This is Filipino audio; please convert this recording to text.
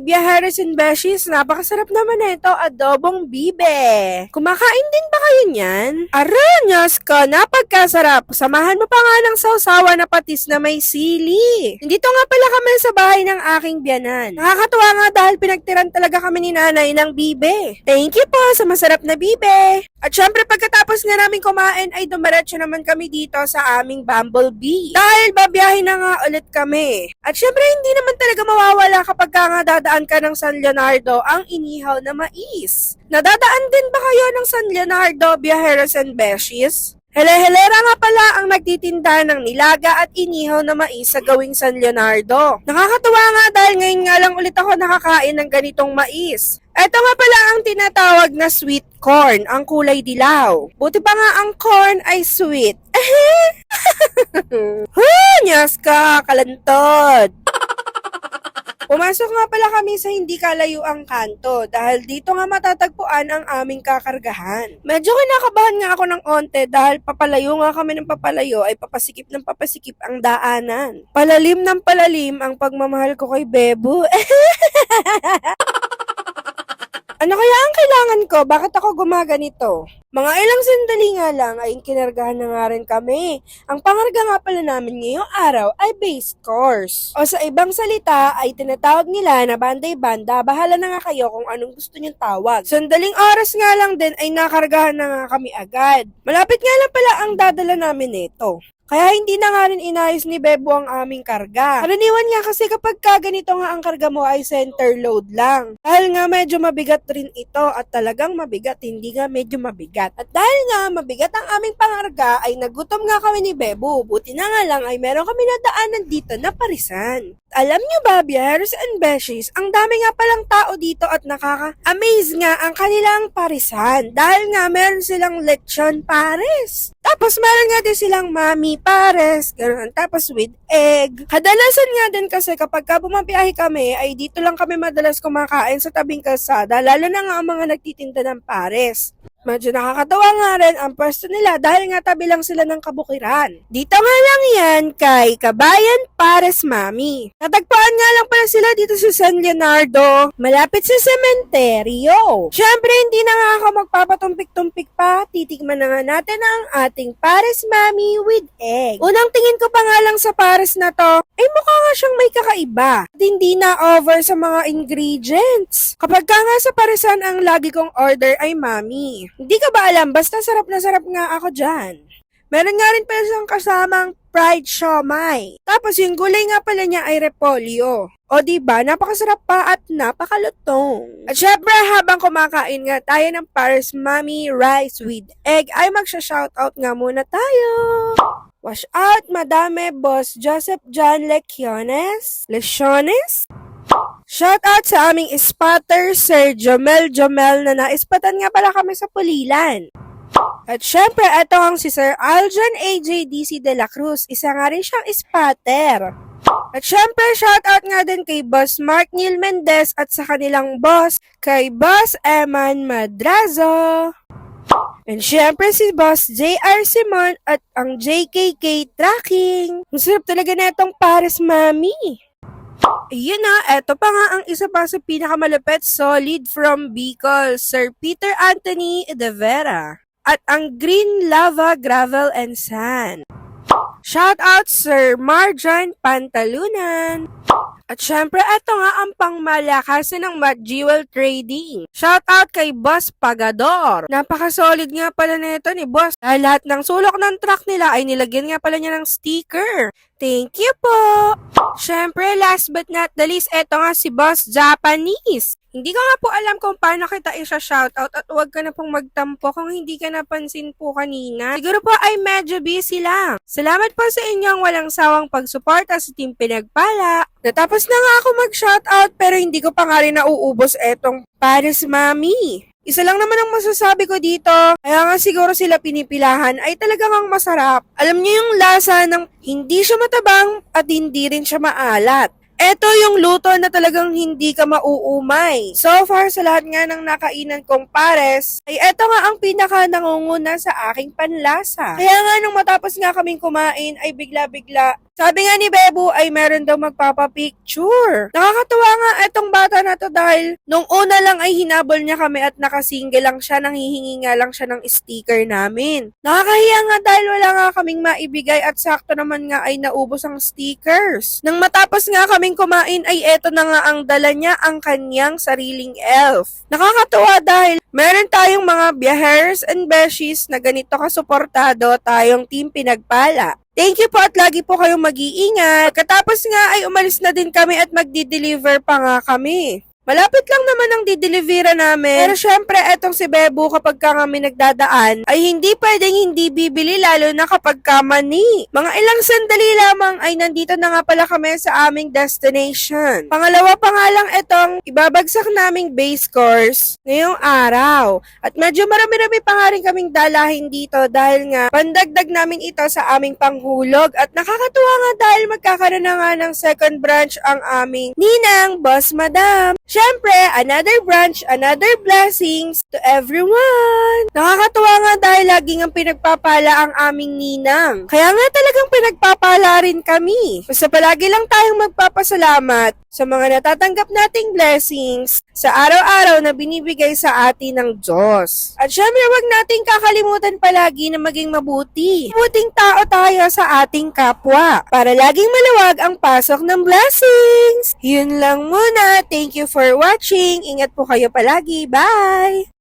Biyaheres and Beshies, napakasarap naman na ito, adobong bibe. Kumakain din ba kayo niyan? Aranyos ko, napagkasarap. Samahan mo pa nga ng sausawa na patis na may sili. Nandito nga pala kami sa bahay ng aking biyanan. Nakakatuwa nga dahil pinagtiran talaga kami ni nanay ng bibe. Thank you po sa masarap na bibe. At syempre pagkatapos nga namin kumain ay dumiretso naman kami dito sa aming Bumblebee. Dahil babiyahin na nga ulit kami. At syempre hindi naman talaga mawawala kapag ka nga dadaan ka ng San Leonardo ang inihaw na mais. Nadadaan din ba kayo ng San Leonardo, Viajeros and Beshies? Hele-helera nga pala ang nagtitinda ng nilaga at inihaw na mais sa gawing San Leonardo. Nakakatuwa nga dahil ngayon nga lang ulit ako nakakain ng ganitong mais. Ito nga pala ang tinatawag na sweet corn, ang kulay dilaw. Buti pa nga ang corn ay sweet. Huh, nyas ka, kalantod. Pumasok nga pala kami sa hindi kalayuang kanto dahil dito nga matatagpuan ang aming kakargahan. Medyo kinakabahan nga ako ng onte dahil papalayo nga kami ng papalayo ay papasikip ng papasikip ang daanan. Palalim ng palalim ang pagmamahal ko kay Bebo. Ano kaya ang kailangan ko? Bakit ako gumaganito? Mga ilang sandali nga lang ay kinargahan na nga rin kami. Ang pangarga nga pala namin ngayong araw ay base course. O sa ibang salita ay tinatawag nila na banday-banda, bahala na nga kayo kung anong gusto niyong tawag. Sandaling oras nga lang din ay nakargahan na nga kami agad. Malapit nga lang pala ang dadala namin nito. Kaya hindi na nga rin inayos ni Bebo ang aming karga. Karaniwan nga kasi kapag ka ganito nga ang karga mo ay center load lang. Dahil nga medyo mabigat rin ito at talagang mabigat, hindi nga medyo mabigat. At dahil nga mabigat ang aming pangarga ay nagutom nga kami ni Bebo. Buti na nga lang ay meron kami nadaanan dito na parisan. Alam niyo ba, Biaheros and Beshies, ang dami nga palang tao dito at nakaka-amaze nga ang kanilang parisan. Dahil nga meron silang lechon pares. Tapos meron nga din silang mami pares, ganoon. Tapos with egg. Kadalasan nga din kasi kapag ka bumabiyahe kami, ay dito lang kami madalas kumakain sa tabing kalsada, lalo na nga ang mga nagtitinda ng pares. Medyo nakakatawa nga rin ang pwesto nila dahil nga tabi lang sila ng kabukiran. Dito nga lang yan kay Kabayan Pares Mami. Natagpuan nga lang pala sila dito sa San Leonardo, malapit sa sementeryo. Siyempre, hindi na nga ako magpapatumpik-tumpik pa. Titikman na nga natin ang ating Pares Mami with egg. Unang tingin ko pa nga lang sa Pares na to, ay mukha nga siyang may kakaiba. At hindi na over sa mga ingredients. Kapag ka nga sa paresan ang lagi kong order ay Mami. Hindi ka ba alam, basta sarap na sarap nga ako dyan. Meron nga rin pala siyang kasamang fried siomay. Tapos yung gulay nga pala niya ay repolyo. O ba napakasarap pa at napakalutong. At syempre habang kumakain nga tayo ng Paris Mami Rice with Egg ay magsha-shoutout nga muna tayo. Wash out, Madame Boss Joseph John Lecciones. Lecciones? Shout out sa aming spotter, Sir Jomel Jomel na naispatan nga pala kami sa Pulilan. At syempre, ito ang si Sir Aljon AJDC de la Cruz. Isa nga rin siyang spotter. At syempre, shout out nga din kay Boss Mark Neil Mendez at sa kanilang boss, kay Boss Eman Madrazo. And syempre si Boss JR Simon at ang JKK Tracking. Ang sarap talaga na itong Paris Mami. Ayun na, eto pa nga ang isa pa sa pinakamalapit solid from Bicol, Sir Peter Anthony De Vera. At ang Green Lava Gravel and Sand. Shout out Sir Marjan Pantalunan. At syempre, eto nga ang pangmalakas ng Mad Jewel Trading. Shout out kay Boss Pagador. Napaka-solid nga pala nito ni Boss. Dahil lahat ng sulok ng truck nila ay nilagyan nga pala niya ng sticker. Thank you po! Syempre, last but not the least, eto nga si Boss Japanese. Hindi ko nga po alam kung paano kita isa-shoutout at huwag ka na pong magtampo kung hindi ka napansin po kanina. Siguro po ay medyo busy lang. Salamat po sa inyong walang sawang pagsuporta sa Team Pinagpala. Natapos na nga ako mag-shoutout pero hindi ko pa nga rin nauubos etong Paris Mami. Isa lang naman ang masasabi ko dito, kaya nga siguro sila pinipilahan ay talagang ang masarap. Alam niyo yung lasa ng hindi siya matabang at hindi rin siya maalat. Ito yung luto na talagang hindi ka mauumay. So far sa lahat nga ng nakainan kong pares, ay ito nga ang pinaka nangunguna sa aking panlasa. Kaya nga nung matapos nga kaming kumain ay bigla-bigla Sabi nga ni Bebo ay meron daw magpapapicture. Nakakatuwa nga etong bata na to dahil nung una lang ay hinabol niya kami at nakasingle lang siya, nanghihingi nga lang siya ng sticker namin. Nakakahiya nga dahil wala nga kaming maibigay at sakto naman nga ay naubos ang stickers. Nang matapos nga kaming kumain ay eto na nga ang dala niya, ang kanyang sariling elf. Nakakatuwa dahil meron tayong mga biyahers and beshies na ganito kasuportado tayong team pinagpala. Thank you po at lagi po kayong mag-iingat. Pagkatapos nga ay umalis na din kami at magdi-deliver pa nga kami. Malapit lang naman ang dideliveran namin. Pero syempre, etong si Bebo kapag ka kami nagdadaan, ay hindi pwedeng hindi bibili lalo na kapag ka mani. Mga ilang sandali lamang ay nandito na nga pala kami sa aming destination. Pangalawa pa nga lang itong ibabagsak naming base course ngayong araw. At medyo marami-rami pa nga rin kaming dalahin dito dahil nga pandagdag namin ito sa aming panghulog. At nakakatuwa nga dahil magkakaroon na nga ng second branch ang aming Ninang Boss Madam. Syempre, another branch, another blessings to everyone. Nakakatuwa nga dahil laging ang pinagpapala ang aming ninang. Kaya nga talagang pinagpapala rin kami. Basta palagi lang tayong magpapasalamat sa mga natatanggap nating blessings sa araw-araw na binibigay sa atin ng Diyos. At syempre, wag nating kakalimutan palagi na maging mabuti. Mabuting tao tayo sa ating kapwa para laging maluwag ang pasok ng blessings. Yun lang muna. Thank you for watching. Ingat po kayo palagi. Bye!